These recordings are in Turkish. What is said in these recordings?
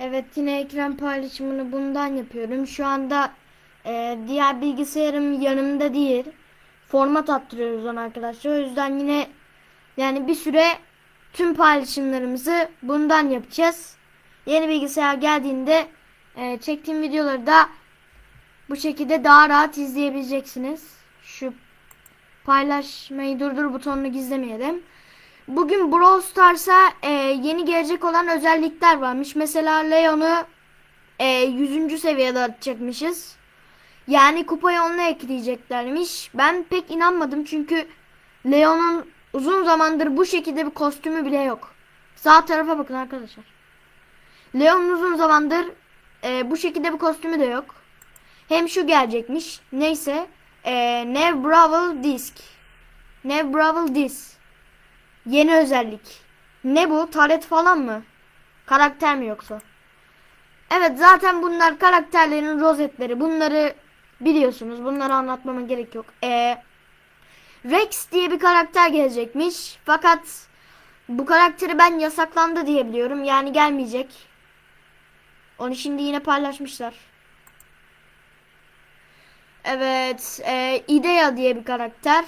Evet yine ekran paylaşımını bundan yapıyorum. Şu anda e, diğer bilgisayarım yanımda değil. Format attırıyoruz ona arkadaşlar. O yüzden yine yani bir süre tüm paylaşımlarımızı bundan yapacağız. Yeni bilgisayar geldiğinde e, çektiğim videoları da bu şekilde daha rahat izleyebileceksiniz. Şu paylaşmayı durdur butonunu gizlemeyelim. Bugün Brawl Stars'a e, yeni gelecek olan özellikler varmış. Mesela Leon'u e, 100. seviyede atacakmışız. Yani kupayı onunla ekleyeceklermiş. Ben pek inanmadım çünkü Leon'un uzun zamandır bu şekilde bir kostümü bile yok. Sağ tarafa bakın arkadaşlar. Leon'un uzun zamandır e, bu şekilde bir kostümü de yok. Hem şu gelecekmiş. Neyse. E, Nev Brawl Disc. Nev Brawl Disc. Yeni özellik. Ne bu? Taret falan mı? Karakter mi yoksa? Evet zaten bunlar karakterlerin rozetleri. Bunları biliyorsunuz. Bunları anlatmama gerek yok. Ee, Rex diye bir karakter gelecekmiş. Fakat bu karakteri ben yasaklandı diye biliyorum. Yani gelmeyecek. Onu şimdi yine paylaşmışlar. Evet. E, Idea diye bir karakter.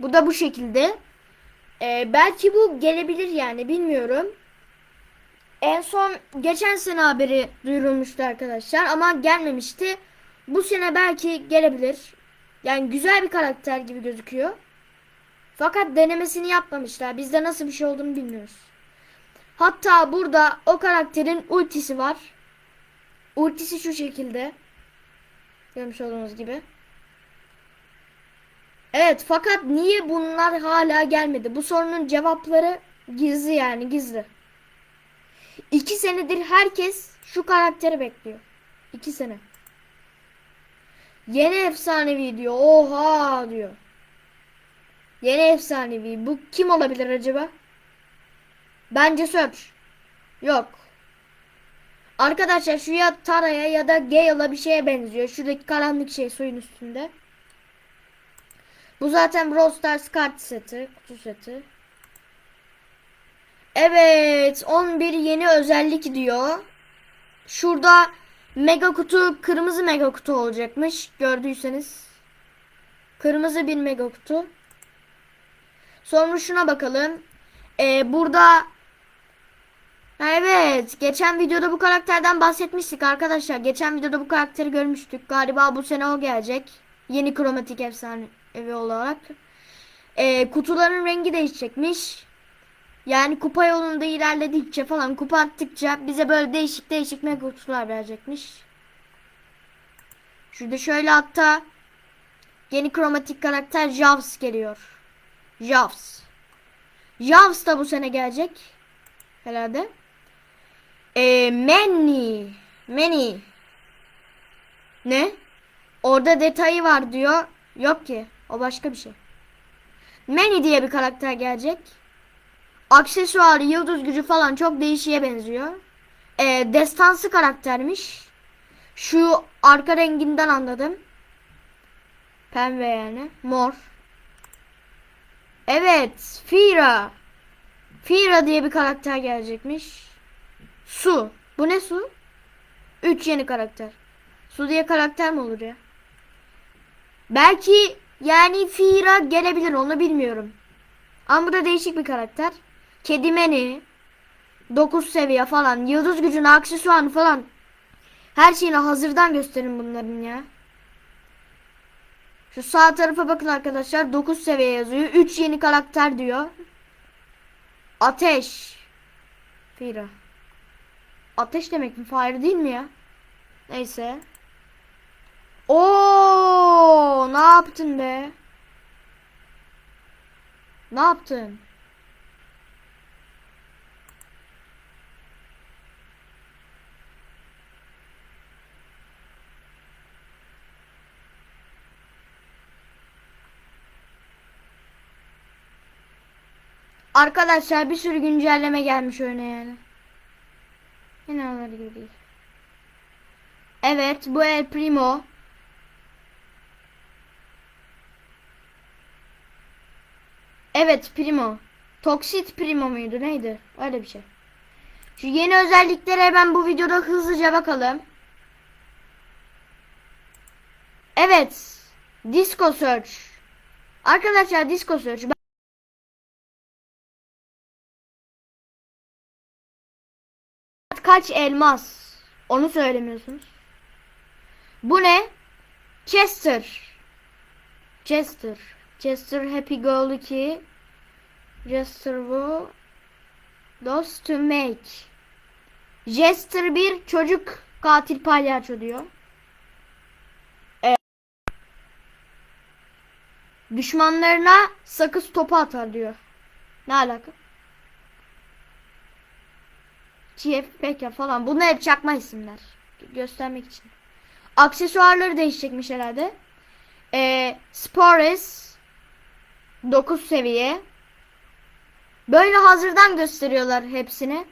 Bu da bu şekilde. Ee, belki bu gelebilir yani bilmiyorum. En son geçen sene haberi duyurulmuştu arkadaşlar ama gelmemişti. Bu sene belki gelebilir. Yani güzel bir karakter gibi gözüküyor. Fakat denemesini yapmamışlar. Biz de nasıl bir şey olduğunu bilmiyoruz. Hatta burada o karakterin ultisi var. Ultisi şu şekilde. Görmüş olduğunuz gibi. Evet fakat niye bunlar hala gelmedi? Bu sorunun cevapları gizli yani gizli. İki senedir herkes şu karakteri bekliyor. İki sene. Yeni efsanevi diyor. Oha diyor. Yeni efsanevi. Bu kim olabilir acaba? Bence Search. Yok. Arkadaşlar şu ya Tara'ya ya da Gale'a bir şeye benziyor. Şuradaki karanlık şey suyun üstünde. Bu zaten Brawl Stars kart seti, kutu seti. Evet, 11 yeni özellik diyor. Şurada mega kutu, kırmızı mega kutu olacakmış. Gördüyseniz. Kırmızı bir mega kutu. Sonra şuna bakalım. Ee, burada Evet, geçen videoda bu karakterden bahsetmiştik arkadaşlar. Geçen videoda bu karakteri görmüştük. Galiba bu sene o gelecek. Yeni kromatik efsane evi olarak. Ee, kutuların rengi değişecekmiş. Yani kupa yolunda ilerledikçe falan kupa attıkça bize böyle değişik değişik mega kutular verecekmiş. Şurada şöyle hatta yeni kromatik karakter Javs geliyor. Javs. Javs da bu sene gelecek. Herhalde. Ee, Manny. Manny. Ne? Orada detayı var diyor. Yok ki. O başka bir şey. Manny diye bir karakter gelecek. Aksesuarı, yıldız gücü falan çok değişiye benziyor. Ee, destansı karaktermiş. Şu arka renginden anladım. Pembe yani. Mor. Evet. Fira. Fira diye bir karakter gelecekmiş. Su. Bu ne su? 3 yeni karakter. Su diye karakter mi olur ya? Belki yani Fira gelebilir onu bilmiyorum. Ama bu da değişik bir karakter. Kedimeni 9 seviye falan. Yıldız gücünü, aksesuarını falan. Her şeyini hazırdan gösterin bunların ya. Şu sağ tarafa bakın arkadaşlar. 9 seviye yazıyor. 3 yeni karakter diyor. Ateş. Fira. Ateş demek mi? Fire değil mi ya? Neyse. Oo, ne yaptın be? Ne yaptın? Arkadaşlar bir sürü güncelleme gelmiş öyle yani. Onlar gibi değil. Evet bu El Primo. Evet Primo. Toxit Primo muydu neydi? Öyle bir şey. Şu yeni özelliklere hemen bu videoda hızlıca bakalım. Evet. Disco Search. Arkadaşlar Disco Search. Kaç elmas? Onu söylemiyorsunuz. Bu ne? Chester. Chester. Chester Happy Go Lucky. Chester bu. Dost to make. Jester bir çocuk katil palyaço diyor. Ee, düşmanlarına sakız topu atar diyor. Ne alaka? Chief Pekka falan. Bunlar hep çakma isimler. Gö- göstermek için. Aksesuarları değişecekmiş herhalde. Ee, Spores 9 seviye. Böyle hazırdan gösteriyorlar hepsini.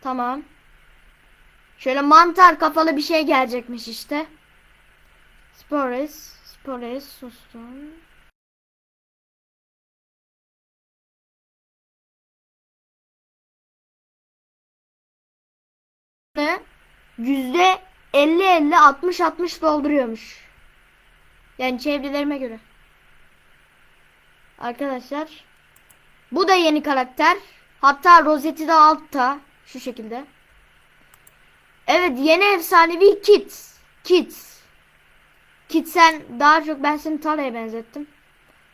Tamam. Şöyle mantar kafalı bir şey gelecekmiş işte. Spores, Spores sustum. Yüzde 50 50 60 60 dolduruyormuş. Yani çevrelerime göre. Arkadaşlar. Bu da yeni karakter. Hatta rozeti de altta. Şu şekilde. Evet yeni efsanevi Kit. Kit. Kit sen daha çok ben seni Tara'ya benzettim.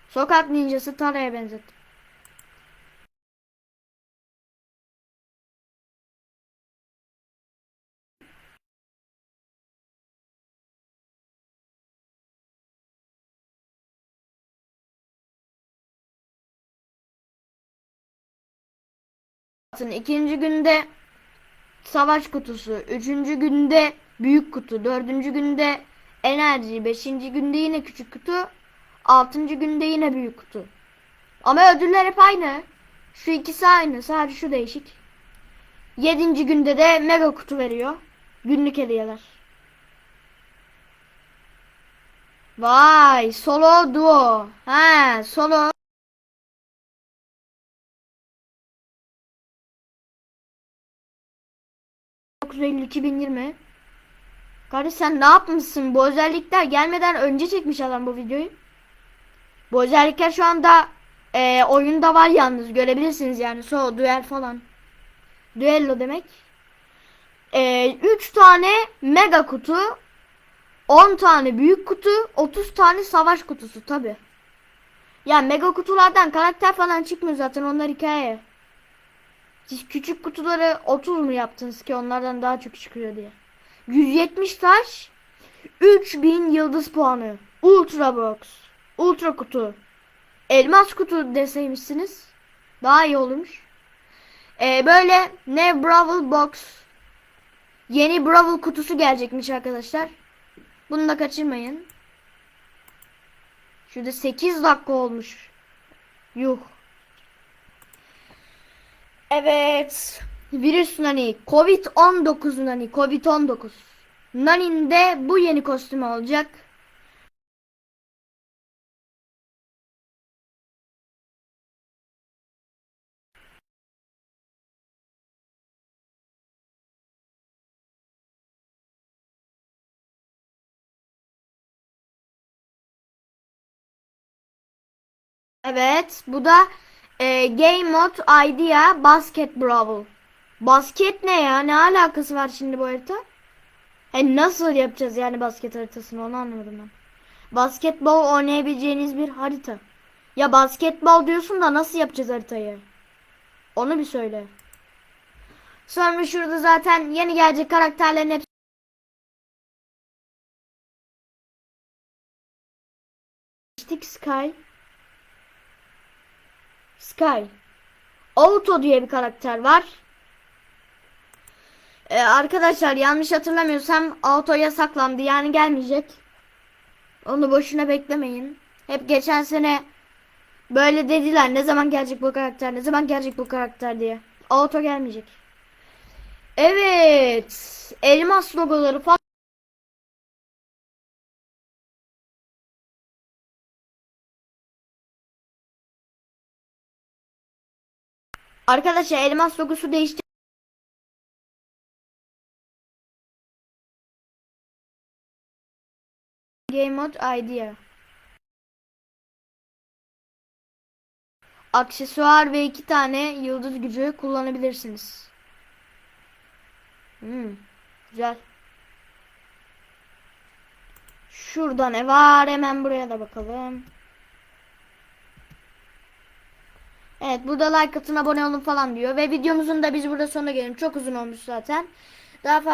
Sokak ninjası Tara'ya benzettim. İkinci günde savaş kutusu, üçüncü günde büyük kutu, dördüncü günde enerji, beşinci günde yine küçük kutu, altıncı günde yine büyük kutu. Ama ödüller hep aynı. Şu ikisi aynı, sadece şu değişik. Yedinci günde de mega kutu veriyor. Günlük hediyeler. Vay, solo duo. Ha, solo. 9 Eylül 2020. Kardeş sen ne yapmışsın? Bu özellikler gelmeden önce çekmiş adam bu videoyu. Bu özellikler şu anda e, oyunda var yalnız görebilirsiniz yani. So, duel falan. Duello demek. E, 3 tane mega kutu. 10 tane büyük kutu. 30 tane savaş kutusu tabi. Yani mega kutulardan karakter falan çıkmıyor zaten onlar hikaye. Siz küçük kutuları 30 mu yaptınız ki onlardan daha çok çıkıyor diye. 170 taş 3000 yıldız puanı. Ultra box. Ultra kutu. Elmas kutu deseymişsiniz. Daha iyi olurmuş. Ee, böyle ne Brawl box. Yeni Brawl kutusu gelecekmiş arkadaşlar. Bunu da kaçırmayın. Şurada 8 dakika olmuş. Yuh. Evet. Virüs Nani. Covid-19 Nani. Covid-19. Nani'nin de bu yeni kostümü olacak. Evet, bu da e, Game Mode Idea Basket Brawl. Basket ne ya? Ne alakası var şimdi bu harita? He nasıl yapacağız yani basket haritasını onu anlamadım ben. Basketbol oynayabileceğiniz bir harita. Ya basketbol diyorsun da nasıl yapacağız haritayı? Onu bir söyle. Sonra şurada zaten yeni gelecek karakterlerin hepsi Sky Sky Auto diye bir karakter var. Ee, arkadaşlar yanlış hatırlamıyorsam auto yasaklandı yani gelmeyecek. Onu boşuna beklemeyin. Hep geçen sene böyle dediler ne zaman gelecek bu karakter ne zaman gelecek bu karakter diye. Auto gelmeyecek. Evet. Elmas logoları falan. Arkadaşlar elmas logosu değişti. Game mode idea. Aksesuar ve iki tane yıldız gücü kullanabilirsiniz. Hmm, güzel. Şurada ne var? Hemen buraya da bakalım. Evet burada like atın abone olun falan diyor. Ve videomuzun da biz burada sonuna gelelim. Çok uzun olmuş zaten. Daha fazla